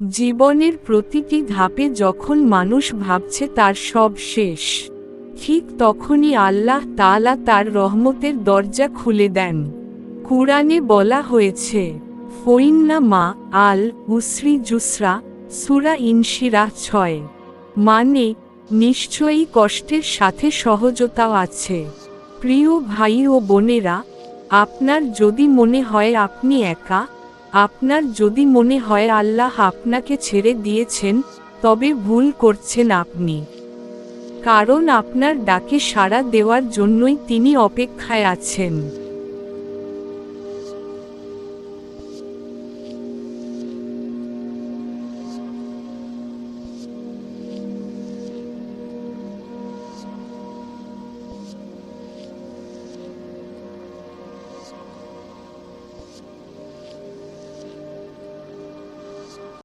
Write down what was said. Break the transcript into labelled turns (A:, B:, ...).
A: জীবনের প্রতিটি ধাপে যখন মানুষ ভাবছে তার সব শেষ, ঠিক তখনই আল্লাহ তাআলা তার রহমতের দরজা খুলে দেন। কুরআনে বলা হয়েছে, ফইন্না মা আল উসরি জুসরা সুরা ইনশিরা ছয়। মানে নিশ্চয়ই কষ্টের সাথে সহজতাও আছে। প্রিয় ভাই ও বোনেরা, আপনার যদি মনে হয় আপনি একা আপনার যদি মনে হয় আল্লাহ আপনাকে ছেড়ে দিয়েছেন, তবে ভুল করছেন আপনি। কারণ আপনার ডাকে সাড়া দেওয়ার জন্যই তিনি অপেক্ষায় আছেন।